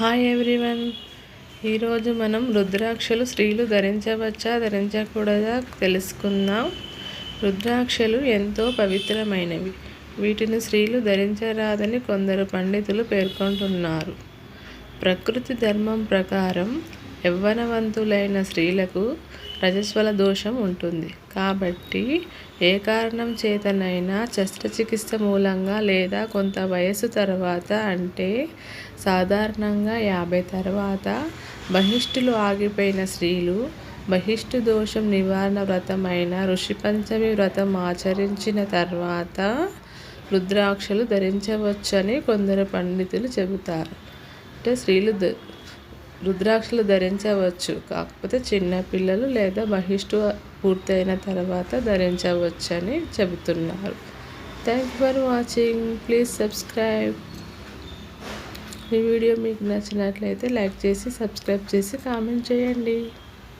Hi everyone. ఈరోజు మనం రుద్రాక్షలు స్త్రీలు ధరించవచ్చా? ధరించకూడదా? తెలుసుకుందాం. రుద్రాక్షలు ఎంతో పవిత్రమైనవి. వీటిని స్త్రీలు ధరించరాదని కొందరు పండితులు పేర్కొంటున్నారు. ప్రకృతి ధర్మం ప్రకారం యవ్వనవంతులైన స్త్రీలకు రజస్వల దోషం ఉంటుంది. కాబట్టి ఏ కారణం చేతనైనా శస్త్రచికిత్స మూలంగా లేదా కొంత వయసు తర్వాత అంటే సాధారణంగా యాభై తర్వాత బహిష్టులు ఆగిపోయిన స్త్రీలు బహిష్టు దోషం నివారణ వ్రతమైన ఋషిపంచమి వ్రతం ఆచరించిన తర్వాత రుద్రాక్షలు ధరించవచ్చని కొందరు పండితులు చెబుతారు. అంటే స్త్రీలు రుద్రాక్షలు ధరించవచ్చు. కాకపోతే చిన్నపిల్లలు లేదా బహిష్టు పూర్తయిన తర్వాత ధరించవచ్చని చెబుతున్నారు. Thank for watching please subscribe ఈ వీడియో మీకు నచ్చినట్లయితే లైక్ చేసి సబ్స్క్రైబ్ చేసి కామెంట్ చేయండి.